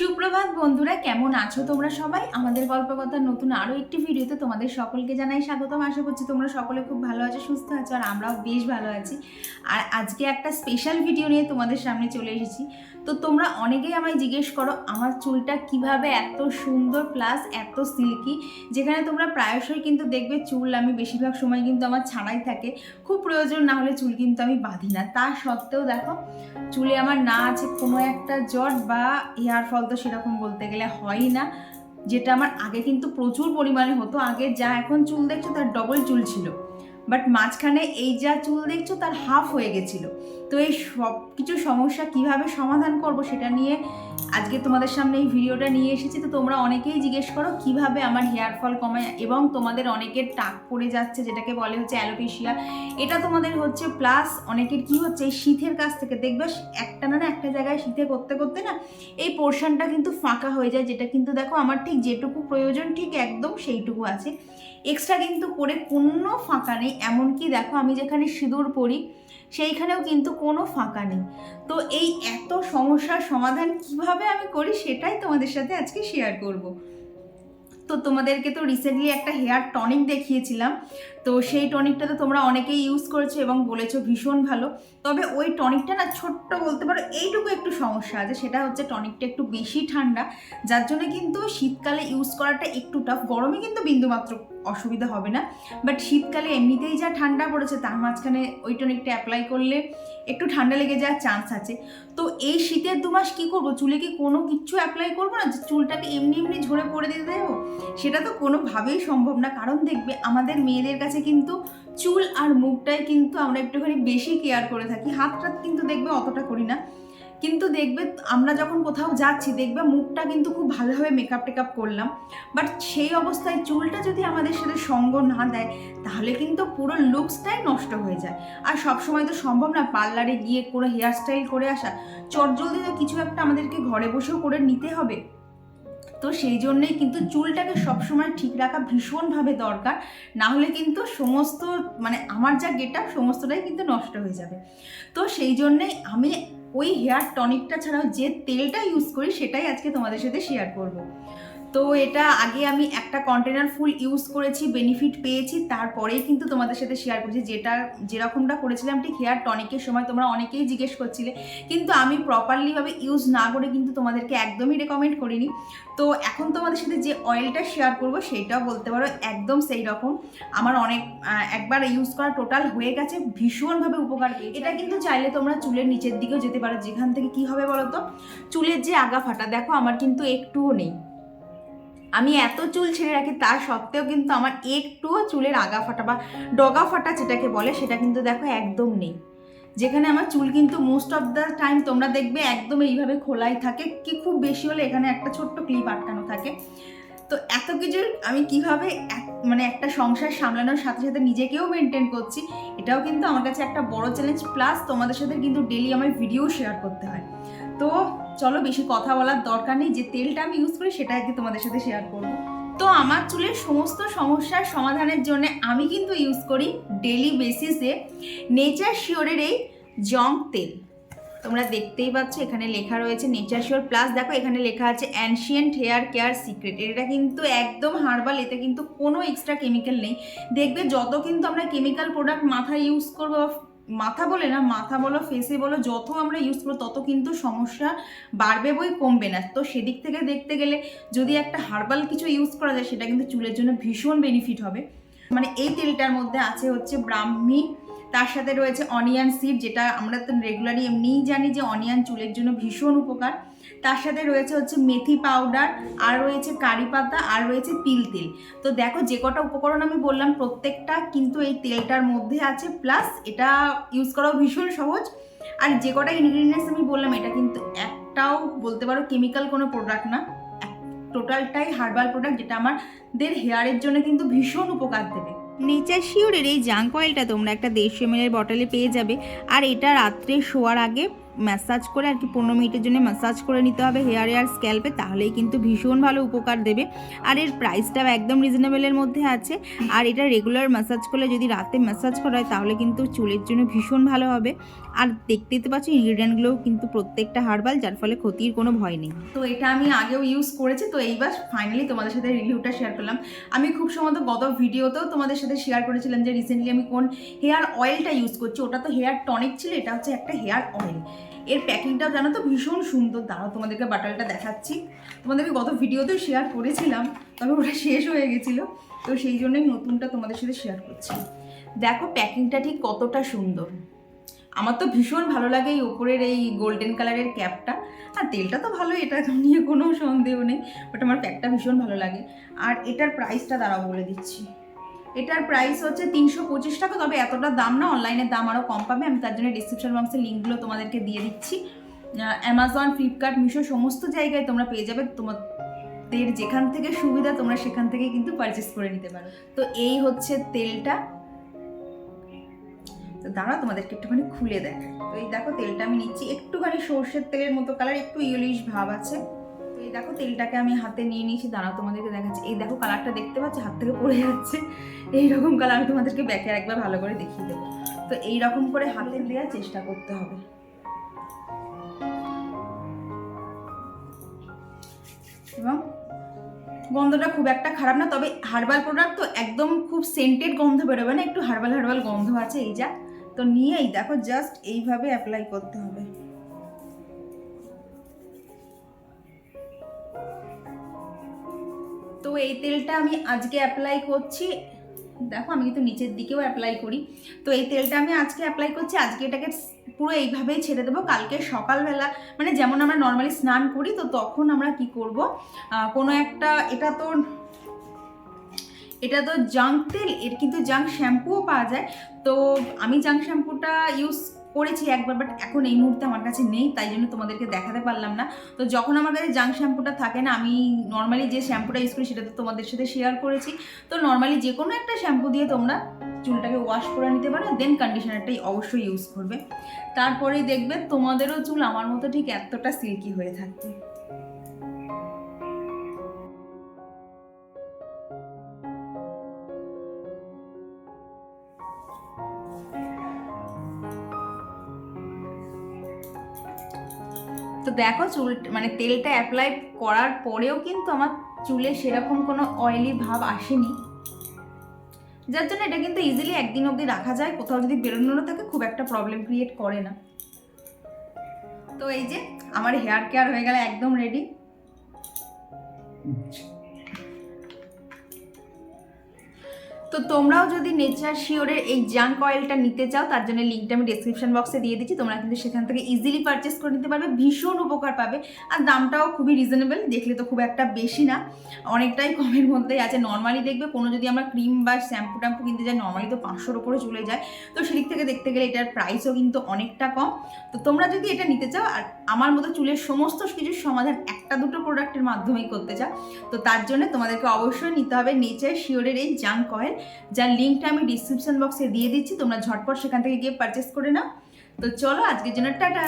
সুপ্রভাত বন্ধুরা, কেমন আছো তোমরা সবাই? আমাদের গল্প কথার নতুন আরও একটি ভিডিওতে তোমাদের সকলকে জানাই স্বাগতম। আশা করছি তোমরা সকলে খুব ভালো আছো, সুস্থ আছো, আর আমরাও বেশ ভালো আছি। আর আজকে একটা স্পেশাল ভিডিও নিয়ে তোমাদের সামনে চলে এসেছি। তো তোমরা অনেকেই আমায় জিজ্ঞেস করো, আমার চুলটা কীভাবে এত সুন্দর প্লাস এত সিল্কি যেখানে তোমরা প্রায়শই কিন্তু দেখবে চুল, আমি বেশিরভাগ সময় কিন্তু আমার ছাড়াই থাকে। খুব প্রয়োজন না হলে চুল কিন্তু আমি বাঁধি না। তা সত্ত্বেও দেখো, চুলে আমার না আছে কোনো একটা জট বা হেয়ার ফল তো সেরকম বলতে গেলে হয়ই না। যেটা আমার আগে কিন্তু প্রচুর পরিমাণে হতো। আগে যা এখন চুল দেখছ তার ডবল চুল ছিল। বাট মাঝখানে এই যা চুল দেখছ তার হাফ হয়ে গেছিল। তো এই সব কিছু সমস্যা কীভাবে সমাধান করব সেটা নিয়ে আজকে তোমাদের সামনে এই ভিডিওটা নিয়ে এসেছি। তো তোমরা অনেকেই জিজ্ঞেস করো, কীভাবে আমার হেয়ার ফল কমায় এবং তোমাদের অনেকের টাক পড়ে যাচ্ছে যেটাকে বলে হচ্ছে অ্যালোপেশিয়া এটা তোমাদের হচ্ছে প্লাস অনেকের কি হচ্ছে, এই শীতের কাছ থেকে দেখবে একটা না না একটা জায়গায় শীতে করতে করতে না এই পোর্শনটা কিন্তু ফাঁকা হয়ে যায়, যেটা কিন্তু দেখো আমার ঠিক যেটুকু প্রয়োজন ঠিক একদম সেইটুকু আছে। এক্সট্রা কিন্তু করে কোনো ফাঁকা নেই, এমনকি দেখো আমি যেখানে সিঁদুর পরি সেইখানেও কিন্তু কোনো ফাঁকা নেই। তো এই এত সমস্যার সমাধান কীভাবে আমি করি সেটাই তোমাদের সাথে আজকে শেয়ার করব। তো তোমাদেরকে তো রিসেন্টলি একটা হেয়ার টনিক দেখিয়েছিলাম। তো সেই টনিকটা তো তোমরা অনেকেই ইউজ করেছ এবং বলেছ ভীষণ ভালো। তবে ওই টনিকটা না ছোট্ট বলতে পারো, এইটুকু একটু সমস্যা আছে। সেটা হচ্ছে টনিকটা একটু বেশি ঠান্ডা, যার জন্য কিন্তু শীতকালে ইউজ করাটা একটু টাফ গরমে কিন্তু বিন্দুমাত্র অসুবিধা হবে না। বাট শীতকালে এমনিতেই যা ঠান্ডা পড়েছে, তার মাঝখানে ওই টনিকটা অ্যাপ্লাই করলে একটু ঠান্ডা লেগে যাওয়ার চান্স আছে। তো এই শীতের দু মাস কী করব? চুলে কি কোনো কিচ্ছু অ্যাপ্লাই করব না? যে চুলটাকে এমনি এমনি ঝরে পড়ে দিতে দেবো? সেটা তো কোনোভাবেই সম্ভব না। কারণ দেখবে আমাদের মেয়েদের কাছে কিন্তু চুল আর মুখটাই কিন্তু আমরা একটুখানি বেশি কেয়ার করে থাকি। হাত টাত কিন্তু দেখবে অতটা করি না। কিন্তু দেখবে আমরা যখন কোথাও যাচ্ছি, দেখবে মুখটা কিন্তু খুব ভালোভাবে মেকআপ টেকআপ করলাম। বাট সেই অবস্থায় চুলটা যদি আমাদের সাথে সঙ্গ না দেয়, তাহলে কিন্তু পুরো লুকসটাই নষ্ট হয়ে যায়। আর সবসময় তো সম্ভব না পার্লারে গিয়ে কোনো হেয়ার স্টাইল করে আসা। চটজলদি তো কিছু একটা আমাদেরকে ঘরে বসেও করে নিতে হবে। তো সেই জন্যেই কিন্তু চুলটাকে সবসময় ঠিক রাখা ভীষণভাবে দরকার। না হলে কিন্তু সমস্ত মানে আমার যা গেট সমস্তটাই কিন্তু নষ্ট হয়ে যাবে। তো সেই জন্যেই আমি ওই হেয়ার টনিকটা ছাড়াও যে তেলটা ইউজ করি সেটাই আজকে তোমাদের সাথে শেয়ার করব। তো এটা আগে আমি একটা কন্টেনার ফুল ইউজ করেছি বেনিফিট পেয়েছি তারপরেই কিন্তু তোমাদের সাথে শেয়ার করছি। যেটা যেরকমটা করেছিলাম ঠিক হেয়ার টনিকের সময় তোমরা অনেকেই জিজ্ঞেস করছিলে। কিন্তু আমি প্রপারলিভাবে ইউজ না করে কিন্তু তোমাদেরকে একদমই রেকমেন্ড করিনি। তো এখন তোমাদের সাথে যে অয়েলটা শেয়ার করব সেটাও বলতে পারো একদম সেই রকম। আমার অনেক একবার ইউজ করা টোটাল হয়ে গেছে ভীষণভাবে উপকার পেয়েছে। এটা কিন্তু চাইলে তোমরা চুলের নিচের দিকেও যেতে পারো যেখান থেকে কি হবে বলো তো? চুলের যে আগা ফাটা দেখো আমার কিন্তু একটুও নেই। আমি এত চুল ছেড়ে রাখি তার সত্ত্বেও কিন্তু আমার একটুও চুলের আগা ফাটা বা ডগা ফাটা যেটাকে বলে, সেটা কিন্তু দেখো একদম নেই। যেখানে আমার চুল কিন্তু মোস্ট অফ দ্য টাইম তোমরা দেখবে একদম এইভাবে খোলাই থাকে, কি খুব বেশি হলে এখানে একটা ছোট্ট ক্লিপ আটকানো থাকে। তো এত কিছু আমি কীভাবে মানে একটা সংসার সামলানোর সাথে সাথে নিজেকেও মেনটেন করছি, এটাও কিন্তু আমার কাছে একটা বড় চ্যালেঞ্জ প্লাস তোমাদের সাথে কিন্তু ডেলি আমার ভিডিও শেয়ার করতে হয়। তো চলো বেশি কথা বলার দরকার নেই, যে তেলটা আমি ইউজ করি সেটা আজকে তোমাদের সাথে শেয়ার করব। তো আমার চুলের সমস্ত সমস্যার সমাধানের জন্য আমি কিন্তু ইউজ করি ডেলি বেসিসে নেচার শিওরের এই জং তেল। তোমরা দেখতেই পাচ্ছ এখানে লেখা রয়েছে নেচার শিওর প্লাস দেখো এখানে লেখা আছে অ্যানশিয়েন্ট হেয়ার কেয়ার সিক্রেট এটা কিন্তু একদম হার্বাল এতে কিন্তু কোনো এক্সট্রা কেমিক্যাল নেই। দেখবে যত কিন্তু আমরা কেমিক্যাল প্রোডাক্ট মাথায় ইউজ করব মাথা বলে না, মাথা বলো ফেসে বলো, যত আমরা ইউজ করব, তত কিন্তু সমস্যা বাড়বে বই কমবে না। তো সেদিক থেকে দেখতে গেলে যদি একটা হার্বাল কিছু ইউজ করা যায়, সেটা কিন্তু চুলের জন্য ভীষণ বেনিফিট হবে। মানে এই তেলটার মধ্যে আছে হচ্ছে ব্রাহ্মী তার সাথে রয়েছে অনিয়ন সিড যেটা আমরা তো রেগুলারই এমনিই জানি যে অনিয়ন চুলের জন্য ভীষণ উপকার। তার সাথে রয়েছে হচ্ছে মেথি পাউডার আর রয়েছে কারি পাতা, আর রয়েছে তিল তেল। তো দেখো যে কটা উপকরণ আমি বললাম, প্রত্যেকটা কিন্তু এই তেলটার মধ্যে আছে প্লাস এটা ইউজ করাও ভীষণ সহজ। আর যে কটা ইনগ্রিডিয়েন্টস আমি বললাম, এটা কিন্তু একটাও বলতে পারো কেমিক্যাল কোনো প্রোডাক্ট না। টোটালটাই হার্বাল প্রোডাক্ট যেটা আমাদের হেয়ারের জন্য কিন্তু ভীষণ উপকার দেবে। নেচার শিওরের এই জাঙ্ক অয়েলটা তোমরা একটা দেড়শো এমএলের বটলে পেয়ে যাবে। আর এটা রাত্রে শোয়ার আগে ম্যাসাজ করে আর কি পনেরো মিনিটের জন্য ম্যাসাজ করে নিতে হবে হেয়ারে আর স্ক্যাল্পে তাহলেই কিন্তু ভীষণ ভালো উপকার দেবে। আর এর প্রাইসটাও একদম রিজনেবলের মধ্যে আছে। আর এটা রেগুলার ম্যাসাজ করলে যদি রাতে ম্যাসাজ করা হয়, তাহলে কিন্তু চুলের জন্য ভীষণ ভালো হবে। আর দেখতেই তো পাচ্ছি ইনগ্রিডিয়েন্টগুলোও কিন্তু প্রত্যেকটা হার্বাল যার ফলে ক্ষতির কোনো ভয় নেই। তো এটা আমি আগেও ইউজ করেছি, তো এইবার ফাইনালি তোমাদের সাথে রিভিউটা শেয়ার করলাম। আমি খুব সম্ভবত গত ভিডিওতেও তোমাদের সাথে শেয়ার করেছিলাম যে রিসেন্টলি আমি কোন হেয়ার অয়েলটা ইউজ করছি। ওটা তো হেয়ার টনিক ছিল, এটা হচ্ছে একটা হেয়ার অয়েল এর প্যাকিংটাও জানো তো ভীষণ সুন্দর। দাঁড়াও, তোমাদেরকে বাটালটা দেখাচ্ছি। তোমাদেরকে গত ভিডিওতেও শেয়ার করেছিলাম, তবে ওটা শেষ হয়ে গেছিল। তো সেই জন্যই নতুনটা তোমাদের সাথে শেয়ার করছি। দেখো, প্যাকিংটা ঠিক কতটা সুন্দর। আমার তো ভীষণ ভালো লাগে এই ওপরের এই গোল্ডেন কালারের ক্যাপটা। আর তেলটা তো ভালো এটা নিয়ে কোনো সন্দেহ নেই বাট আমার প্যাকটা ভীষণ ভালো লাগে। আর এটার প্রাইসটা দাঁড়াও বলে দিচ্ছি। এটার প্রাইস হচ্ছে তিনশো পঁচিশ টাকা, তবে এতটা দাম না অনলাইনের দাম আরও কম পাবে। আমি তার জন্য ডিসক্রিপশন বক্সের লিঙ্কগুলো তোমাদেরকে দিয়ে দিচ্ছি। অ্যামাজন ফ্লিপকার্ট মিশো সমস্ত জায়গায় তোমরা পেয়ে যাবে। তোমাদের যেখান থেকে সুবিধা, তোমরা সেখান থেকে কিন্তু পারচেস করে নিতে পারো। তো এই হচ্ছে তেলটা। তো দাঁড়াও, তোমাদেরকে একটুখানি খুলে দেখাই। তো এই দেখো তেলটা আমি নিচ্ছি। একটুখানি সর্ষের তেলের মতো কালার একটু ইয়েলিশ ভাব আছে। এই দেখো তেলটাকে আমি হাতে নিয়ে নিয়েছি, দাঁড়াও তোমাদেরকে দেখাচ্ছি। এই দেখো কালারটা দেখতে পাচ্ছ? হাত থেকে পড়ে যাচ্ছে। এই রকম কালার আমি তোমাদেরকে ব্যাকে একবার ভালো করে দেখিয়ে দেবো। তো এই রকম করে হাতে দেওয়ার চেষ্টা করতে হবে। এবং গন্ধটা খুব একটা খারাপ না, তবে হার্বাল প্রোডাক্ট তো একদম খুব সেন্টেড গন্ধ বেরোবে না, একটু হার্বাল হার্বাল গন্ধ আছে এই যা। তো নিয়েই দেখো জাস্ট এইভাবে অ্যাপ্লাই করতে হবে। তো এই তেলটা আমি আজকে অ্যাপ্লাই করছি। দেখো, আমি কিন্তু নিচের দিকেও অ্যাপ্লাই করি। তো এই তেলটা আমি আজকে অ্যাপ্লাই করছি। আজকে এটাকে পুরো এইভাবেই ছেড়ে দেবো। কালকে সকালবেলা মানে যেমন আমরা নর্মালি স্নান করি, তো তখন আমরা কি করব? কোনো একটা, এটা তো এটা তো জাঙ্ক তেল, এর কিন্তু জাঙ্ক শ্যাম্পুও পাওয়া যায়। তো আমি জাঙ্ক শ্যাম্পুটা ইউজ করেছি একবার বাট এখন এই মুহূর্তে আমার কাছে নেই, তাই জন্য তোমাদেরকে দেখাতে পারলাম না। তো যখন আমার কাছে জাঙ্ক শ্যাম্পুটা থাকে না, আমি নর্মালি যে শ্যাম্পুটা ইউজ করি সেটা তো তোমাদের সাথে শেয়ার করেছি। তো নর্মালি যে কোনো একটা শ্যাম্পু দিয়ে তোমরা চুলটাকে ওয়াশ করে নিতে পারো দেন কন্ডিশনারটাই অবশ্যই ইউজ করবে। তারপরেই দেখবে তোমাদেরও চুল আমার মতো ঠিক এতটা সিল্কি হয়ে থাকবে। তো দেখো চুল মানে তেলটা অ্যাপ্লাই করার পরেও কিন্তু আমার চুলে সেরকম কোনো অয়েলি ভাব আসেনি। যার জন্য এটা কিন্তু ইজিলি একদিন অবধি রাখা যায়, কোথাও যদি বেরোনো থাকে, খুব একটা প্রবলেম ক্রিয়েট করে না। তো এই যে, আমার হেয়ার কেয়ার হয়ে গেলে একদম রেডি তো তোমরাও যদি নেচার শিওরের এই জাঙ্ক অয়েলটা নিতে চাও, তার জন্য লিঙ্কটা আমি ডেসক্রিপশন বক্সে দিয়ে দিচ্ছি। তোমরা কিন্তু সেখান থেকে ইজিলি পারচেস করে নিতে পারবে, ভীষণ উপকার পাবে। আর দামটাও খুবই রিজনেবল দেখলে তো খুব একটা বেশি না। অনেকটাই কমের মধ্যেই আছে। নর্মালি দেখবে কোনো যদি আমরা ক্রিম বা শ্যাম্পু ট্যাম্পু কিনতে যাই নর্মালি তো পাঁচশোর ওপরে চলে যায়। তো সেদিক থেকে দেখতে গেলে এটার প্রাইসও কিন্তু অনেকটা কম। তো তোমরা যদি এটা নিতে চাও, আর আমার মতো চুলের সমস্ত কিছুর সমাধান একটা দুটো প্রোডাক্টের মাধ্যমেই করতে চাও, তো তার জন্য তোমাদেরকে অবশ্যই নিতে হবে নেচার শিওরের এই জাঙ্ক অয়েল যার লিঙ্কটা আমি ডিসক্রিপশন বক্সে দিয়ে দিচ্ছি, তোমরা ঝটপট সেখান থেকে গিয়ে পারচেস করে নাও। তো চলো, আজকের জন্য টাটা।